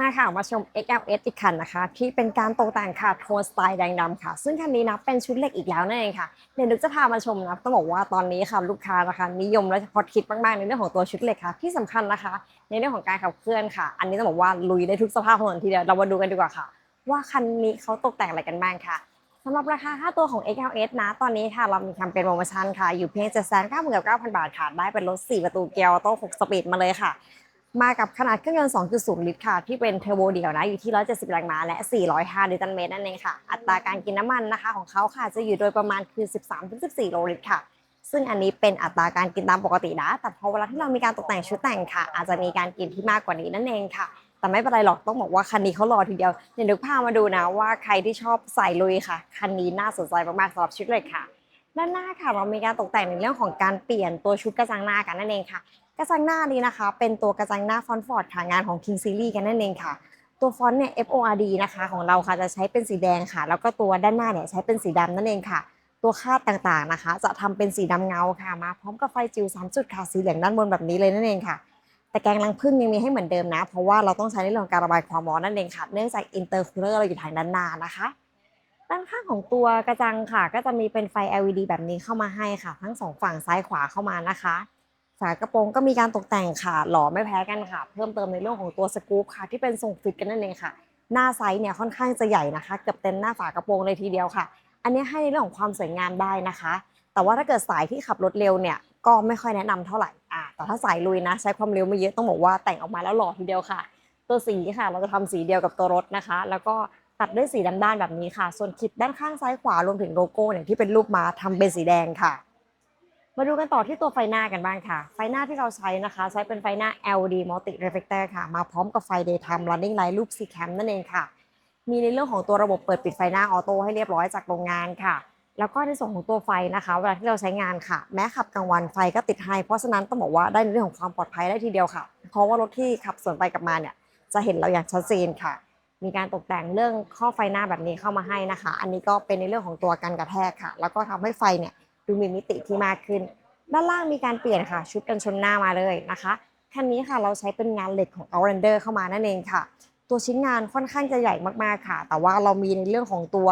มาค่ะมาชม XLS อีกคันนะคะ ที่เป็นการตกแต่งค่ะโทนสไตล์แดงดำค่ะ ซึ่งคันนี้นะเป็นชุดเล็กอีกแล้วนั่นเองค่ะเดี๋ยวนึกจะพามาชมนะต้องบอกว่าตอนนี้ค่ะลูกค้านะคะนิยมและพอคิดมากๆในเรื่องของตัวชุดเล็กค่ะ ที่สำคัญนะคะ ในเรื่องของการขับเคลื่อนค่ะ อันนี้ต้องบอกว่าลุยได้ทุกสภาพถนนทีเดียวเรามาดูกันดีกว่าค่ะ ว่าคันนี้เขาตกแต่งอะไรกันบ้างค่ะสำหรับราคาค่าตัวของ XLS นะ ตอนนี้ค่ะ เรามีแคมเปญโปรโมชั่นค่ะ อยู่เพียง7 9 9 9 0 0 บาทค่ะ ได้เป็นรถ 4 ประตูเกียร์ออโต้6สปีดมาเลยค่ะ มากับขนาดเครื่องยนต์ 2.0 ลิตรค่ะ ที่เป็นเทอร์โบเดี่ยวนะ อยู่ที่ 170 แรงม้าและ 405 นิวตันเมตรนั่นเองค่ะ อัตราการกินน้ำมันนะคะของเขาค่ะ จะอยู่โดยประมาณคือ 13-14 โลลิตรค่ะ ซึ่งอันนี้เป็นอัตราการกินตามปกตินะ แต่พอเวลาที่เรามีการตกแต่งชุดแต่งค่ะ อาจจะมีการกินที่มากกว่านี้นั่นเองค่ะ แต่ไม่เป็นไรหรอก ต้องบอกว่าคันนี้เขารอทีเดียวเดี๋ยวนึกพาพมาดูนะว่าใครที่ชอบใส่ลุยค่ะ คันนี้น่าสนใจมากๆสำหรับชุดเลยค่ะด้านหน้าค่ะเรามีการตกแต่งในเรื่องของการเปลี่ยนตัวชุดกระจังหน้ากันนั่นเองค่ะ กระจังหน้านี้นะคะ เป็นตัวกระจังหน้าฟอนต์ฟอร์ดค่ะงานของ King Series กันนั่นเองค่ะ ตัวฟอนต์เนี่ย FORD นะคะ ของเราค่ะจะใช้เป็นสีแดงค่ะ แล้วก็ตัวด้านหน้าเนี่ยใช้เป็นสีดำนั่นเองค่ะ ตัวคาดต่างๆนะคะ จะทำเป็นสีดำเงาค่ะมาพร้อมกับไฟจิ๋ว3จุดค่ะสีเหลืองด้านบนแบบนี้เลยนั่นเองค่ะแต่แกงรังผึ้งยังมีให้เหมือนเดิมนะ เพราะว่าเราต้องใช้ในเรื่องของการระบายความร้อนนั่นเองค่ะเนื่องจากอินเตอร์คูลเลอร์เราอยู่ทางด้านหน้านะคะด้านข้างของตัวกระจังค่ะ ก็จะมีเป็นไฟ LED แบบนี้เข้ามาให้ค่ะ ทั้งสองฝั่งซ้ายขวาเข้ามานะคะ ฝากระโปรงก็มีการตกแต่งค่ะ หล่อไม่แพ้กันค่ะ เพิ่มเติมในเรื่องของตัวสกู๊ปค่ะ ที่เป็นทรงฟิตกันนั่นเองค่ะ หน้าไซส์เนี่ยค่อนข้างจะใหญ่นะคะ เกือบเต็มหน้าฝากระโปรงเลยทีเดียวค่ะ อันนี้ให้ในเรื่องของความสวยงามได้นะคะ แต่ว่าถ้าเกิดสายที่ขับรถเร็วเนี่ยก็ไม่ค่อยแนะนำเท่าไหร่อ่าแต่ถ้าสายลุยนะ ใช้ความเร็วไม่เยอะต้องบอกว่าแต่งออกมาแล้วหล่อทีเดียวค่ะ ตัวสีค่ะ เราจะทำสีเดียวกับตัวรถนะคะ แล้วก็ตัดด้วยสีดำด้านแบบนี้ค่ะ ส่วนคลิปด้านข้างซ้ายขวารวมถึงโลโก้เนี่ยที่เป็นรูปม้าทำเป็นสีแดงค่ะ มาดูกันต่อที่ตัวไฟหน้ากันบ้างค่ะ ไฟหน้าที่เราใช้นะคะ ใช้เป็นไฟหน้า LED Multi Reflector ค่ะ มาพร้อมกับไฟ Daytime Running Light รูป C Cam นั่นเองค่ะ มีในเรื่องของตัวระบบเปิดปิดไฟหน้าออโต้ให้เรียบร้อยจากโรงงานค่ะ แล้วก็ในส่วนของตัวไฟนะคะ เวลาที่เราใช้งานค่ะ แม้ขับกลางวันไฟก็ติดให้เพราะฉะนั้นต้องบอกว่าได้ในเรื่องของความปลอดภัยได้ทีเดียวค่ะ เพราะว่ารถที่ขับสวนไปกลับมาเนี่ยจะเห็นเราอย่างชัดเจนค่ะ มีการตกแต่งเรื่องข้อไฟหน้าแบบนี้เข้ามาให้นะคะ อันนี้ก็เป็นในเรื่องของตัวกันกระแทกค่ะ แล้วก็ทำให้ไฟเนี่ย ดูมีมิติที่มากขึ้น ด้านล่างมีการเปลี่ยนค่ะ ชุดกันชนหน้ามาเลยนะคะคันนี้ค่ะเราใช้เป็นงานเหล็กของ Outlander เข้ามานั่นเองค่ะ ตัวชิ้นงานค่อนข้างจะใหญ่มากๆค่ะ แต่ว่าเรามีในเรื่องของตัว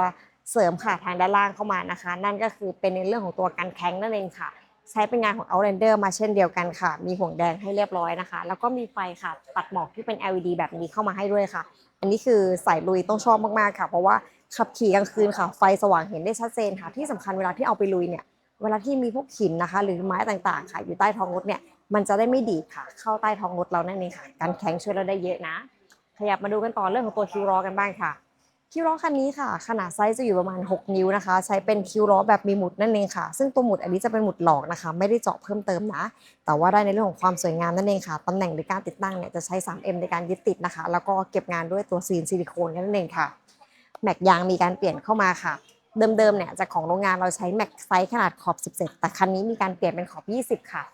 เสริมค่ะทางด้านล่างเข้ามานะคะ นั่นก็คือเป็นในเรื่องของตัวกันแข็งนั่นเองค่ะ ใช้เป็นงานของ Outlander มาเช่นเดียวกันค่ะ มีห่วงแดงให้เรียบร้อยนะคะ แล้วก็มีไฟค่ะ ตัดหมอกที่เป็น LED แบบนี้เข้ามาให้ด้วยค่ะ อันนี้คือสายลุยต้องชอบมากๆค่ะ เพราะว่าขับขี่กลางคืนค่ะ ไฟสว่างเห็นได้ชัดเจนค่ะ ที่สำคัญเวลาที่เอาไปลุยเนี่ย เวลาที่มีพวกหินนะคะ หรือไม้ต่างๆ ค่ะ อยู่ใต้ท้องรถเนี่ยมันจะได้ไม่ดีค่ะ เข้าใต้ท้องรถเรานั่นเองค่ะการแข็งช่วยเราได้เยอะนะ ขยับมาดูกันต่อเรื่องของตัวคิวล้อกันบ้างค่ะ คิวล้อคันนี้ค่ะ ขนาดไซส์จะอยู่ประมาณ 6 นิ้วนะคะ ใช้เป็นคิวล้อแบบมีหมุดนั่นเองค่ะ ซึ่งตัวหมุดอันนี้จะเป็นหมุดหลอกนะคะ ไม่ได้เจาะเพิ่มเติมนะ แต่ว่าได้ในเรื่องของความสวยงามนั่นเองค่ะตำแหน่งในการติดตั้งเนี่ยจะใช้ 3M ในการยึดติดนะคะ แล้วก็เก็บงานด้วยตัวซีนซิลิโคนนั่นเองค่ะ แม็กยางมีการเปลี่ยนเข้ามาค่ะ เดิมๆเนี่ยจากของโรงงานเราใช้แม็กไซส์ขนาดขอบ 17 แต่คันนี้มีการเปลี่ยนเป็นขอบ 20 ค่ะ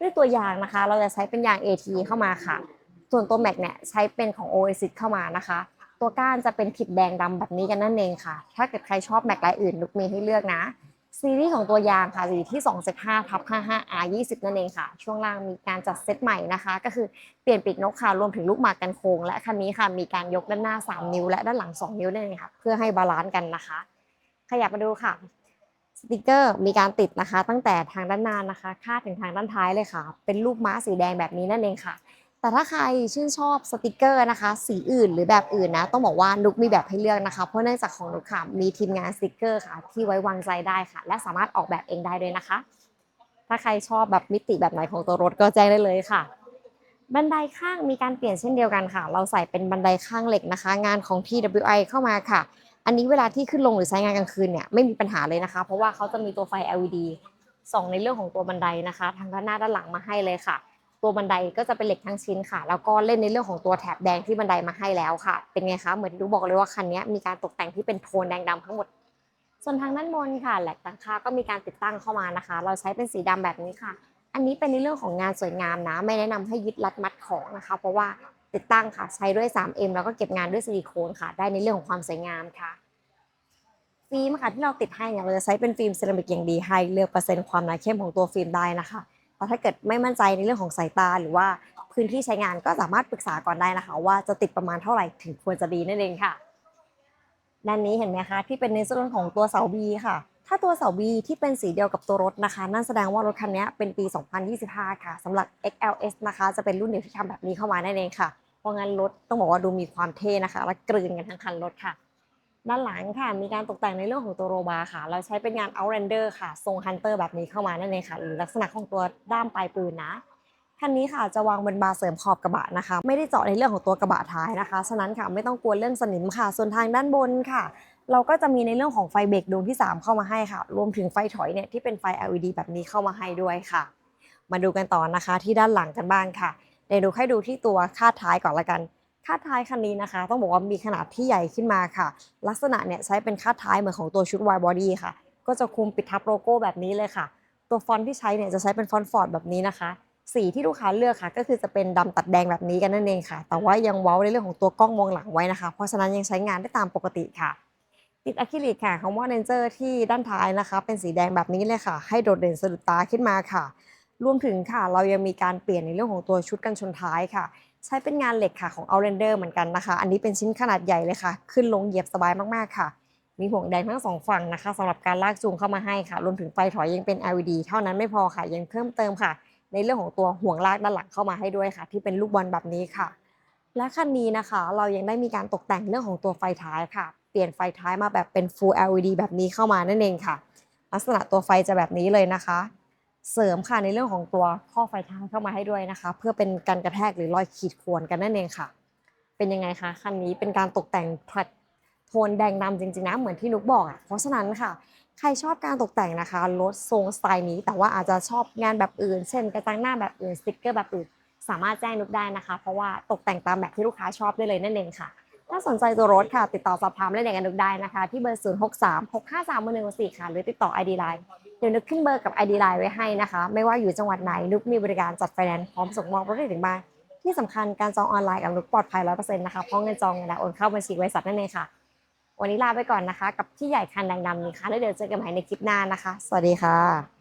ด้วยตัวยางนะคะ เราจะใช้เป็นยาง AT เข้ามาค่ะ ส่วนตัวแม็กเนี่ยใช้เป็นของ Oasis เข้ามานะคะ ตัวก้านจะเป็นผิดแดงดำแบบนี้กันนั่นเองค่ะ ถ้าเกิดใครชอบแม็กลายอื่นลูกมีให้เลือกนะ ซีรีส์ของตัวยางค่ะอยู่ที่ 275ทับ 55 R 20นั่นเองค่ะ ช่วงล่างมีการจัดเซตใหม่นะคะ ก็คือเปลี่ยนปีกนกค่ะรวมถึงลูกหมากกันโค้งและคันนี้ค่ะมีการยกด้านหน้า 3 นิ้ว และด้านหลัง 2 นิ้วนั่นเองค่ะเพื่อให้บาลานซ์กันนะคะ ขยับมาดูค่ะ สติกเกอร์มีการติดนะคะ ตั้งแต่ทางด้านหน้านะคะ คาดถึงทางด้านท้ายเลยค่ะ เป็นรูปม้าสีแดงแบบนี้นั่นเองค่ะ แต่ถ้าใครชื่นชอบสติกเกอร์นะคะ สีอื่นหรือแบบอื่นนะ ต้องบอกว่านุกมีแบบให้เลือกนะคะ เพราะเนื่องจากของนุกค่ะ มีทีมงานสติกเกอร์ค่ะ ที่ไว้วางใจได้ค่ะ และสามารถออกแบบเองได้ด้วยนะคะ ถ้าใครชอบแบบมิติแบบไหนของตัวรถก็แจ้งได้เลยค่ะบันไดข้างมีการเปลี่ยนเช่นเดียวกันค่ะ เราใส่เป็นบันไดข้างเหล็กนะคะ งานของ TWI เข้ามาค่ะ อันนี้เวลาที่ขึ้นลงหรือใช้งานกลางคืนเนี่ยไม่มีปัญหาเลยนะคะ เพราะว่าเขาจะมีตัวไฟ LED ส่องในเรื่องของตัวบันไดนะคะ ทางด้านหน้าด้านหลังมาให้เลยค่ะ ตัวบันไดก็จะเป็นเหล็กทั้งชิ้นค่ะ แล้วก็เล่นในเรื่องของตัวแถบแดงที่บันไดมาให้แล้วค่ะ เป็นไงคะเหมือนดูบอกเลยว่าคันนี้มีการตกแต่งที่เป็นโทนแดงดำทั้งหมด ส่วนทางด้านบนค่ะแหลกตังค่าก็มีการติดตั้งเข้ามานะคะ เราใช้เป็นสีดำแบบนี้ค่ะ อันนี้เป็นในเรื่องของงานสวยงามนะ ไม่แนะนำให้ยึดรัดมัดของนะคะ เพราะว่า ติดตั้งค่ะ ใช้ด้วย 3M แล้วก็เก็บงานด้วยซิลิโคนค่ะ ได้ในเรื่องของความสวยงามค่ะ ฟิล์มค่ะที่เราติดให้เนี่ยเราจะใช้เป็นฟิล์มเซรามิกอย่างดีให้เลือกเปอร์เซ็นต์ความหนาเข้มของตัวฟิล์มได้นะคะแต่ถ้าเกิดไม่มั่นใจในเรื่องของสายตาหรือว่าพื้นที่ใช้งานก็สามารถปรึกษาก่อนได้นะคะ ว่าจะติดประมาณเท่าไหร่ถึงควรจะดีนั่นเองค่ะด้านนี้เห็นไหมคะที่เป็นในส่วนของตัวเสา B ค่ะ ถ้าตัวเสา B ที่เป็นสีเดียวกับตัวรถนะคะ นั่นแสดงว่ารถคันนี้เป็นปี 2025 ค่ะสำหรับ XLS นะคะ จะเป็นรุ่นเดียวที่ทำแบบนี้เข้ามานั่นเองค่ะ ราะงั้นรถต้องบอกว่าดูมีความเท่นะคะและกลืนกันทั้งคันรถค่ะ ด้านหลังค่ะมีการตกแต่งในเรื่องของตัวโรบาร์ค่ะ เราใช้เป็นงาน Outrender ค่ะ ทรงฮันเตอร์แบบนี้เข้ามานั่นเองค่ะหรือลักษณะของตัวด้ามปลายปืนนะคันนี้ค่ะจะวางบนบาร์เสริมขอบกระบะนะคะ ไม่ได้เจาะในเรื่องของตัวกระบะท้ายนะคะ ฉะนั้นค่ะไม่ต้องกลัวเรื่องสนิมค่ะ ส่วนทางด้านบนค่ะ เราก็จะมีในเรื่องของไฟเบรกดวงที่ 3 เข้ามาให้ค่ะ รวมถึงไฟถอยเนี่ยที่เป็นไฟ LED แบบนี้เข้ามาให้ด้วยค่ะ มาดูกันต่อนะคะที่ด้านหลังกันบ้างค่ะ เดี๋ยวดูให้ดูที่ตัวคาดท้ายก่อนละกัน คาดท้ายคันนี้นะคะ ต้องบอกว่ามีขนาดที่ใหญ่ขึ้นมาค่ะ ลักษณะเนี่ยใช้เป็นคาดท้ายเหมือนของตัวชุด wide body ค่ะ ก็จะคุมปิดทับโลโก้แบบนี้เลยค่ะ ตัวฟอนต์ที่ใช้เนี่ยจะใช้เป็นฟอนต์ฟอร์ดแบบนี้นะคะ สีที่ลูกค้าเลือกค่ะ ก็คือจะเป็นดำตัดแดงแบบนี้กันนั่นเองค่ะ แต่ว่ายังเว้าในเรื่องของตัวกล้องมองหลังไว้นะคะ เพราะฉะนั้นยังใช้งานได้ตามปกติค่ะติดอะคริลิกค่ะคำว่าเนเจอร์ที่ด้านท้ายนะคะ เป็นสีแดงแบบนี้เลยค่ะ ให้โดดเด่นสะดุดตาขึ้นมาค่ะ รวมถึงค่ะ เรายังมีการเปลี่ยนในเรื่องของตัวชุดกันชนท้ายค่ะ ใช้เป็นงานเหล็กค่ะของ Outlander เหมือนกันนะคะ อันนี้เป็นชิ้นขนาดใหญ่เลยค่ะ ขึ้นลงเหยียบสบายมากๆค่ะ มีห่วงแดงทั้งสองฝั่งนะคะสำหรับการลากจูงเข้ามาให้ค่ะรวมถึงไฟถอยยังเป็น LED เท่านั้นไม่พอค่ะ ยังเพิ่มเติมค่ะ ในเรื่องของตัวห่วงลากด้านหลังเข้ามาให้ด้วยค่ะ ที่เป็นลูกบอลแบบนี้ค่ะ และคันนี้นะคะ เรายังได้มีการตกแต่งเรื่องของตัวไฟท้ายค่ะ เปลี่ยนไฟท้ายมาแบบเป็น Full LED แบบนี้เข้ามานั่นเองค่ะ ลักษณะตัวไฟจะแบบนี้เลยนะคะ เสริมค่ะในเรื่องของตัวข้อไฟท้ายเข้ามาให้ด้วยนะคะ เพื่อเป็นการกระแทกหรือรอยขีดข่วนกันนั่นเองค่ะ เป็นยังไงคะคันนี้เป็นการตกแต่งทัดโทนแดงดำจริงๆนะเหมือนที่นุกบอกอะเพราะฉะนั้นค่ะ ใครชอบการตกแต่งนะคะรถทรงสไตล์นี้ แต่ว่าอาจจะชอบงานแบบอื่น เช่น กระจังหน้าแบบอื่นสติกเกอร์แบบอื่น สามารถแจ้งนุกได้นะคะ เพราะว่าตกแต่งตามแบบที่ลูกค้าชอบได้เลยนั่นเองค่ะ ถ้าสนใจตัวรถค่ะ ติดต่อสอบถามรายละเอียดกันนุกได้นะคะ ที่เบอร์ 0 6 3 6 5 3 1 1 4 ค่ะ หรือติดต่อ ID Line เดี๋ยวนึกขึ้นเบอร์กับ ID Line ไว้ให้นะคะ ไม่ว่าอยู่จังหวัดไหนนุกมีบริการจัดไฟแนนซ์พร้อมส่งมอบรถถึงบ้านที่สำคัญการจองออนไลน์กับนุกปลอดภัย 100%นะคะ เพราะเงินจองเงินโอนเข้าบัญชีบริษัทนั่นเองค่ะ วันนี้ลาไปก่อนนะคะ กับที่ใหญ่คันดังดำนี้ค่ะแล้วเดี๋ยวเจอกันใหม่ในคลิปหน้านะคะ สวัสดีค่ะ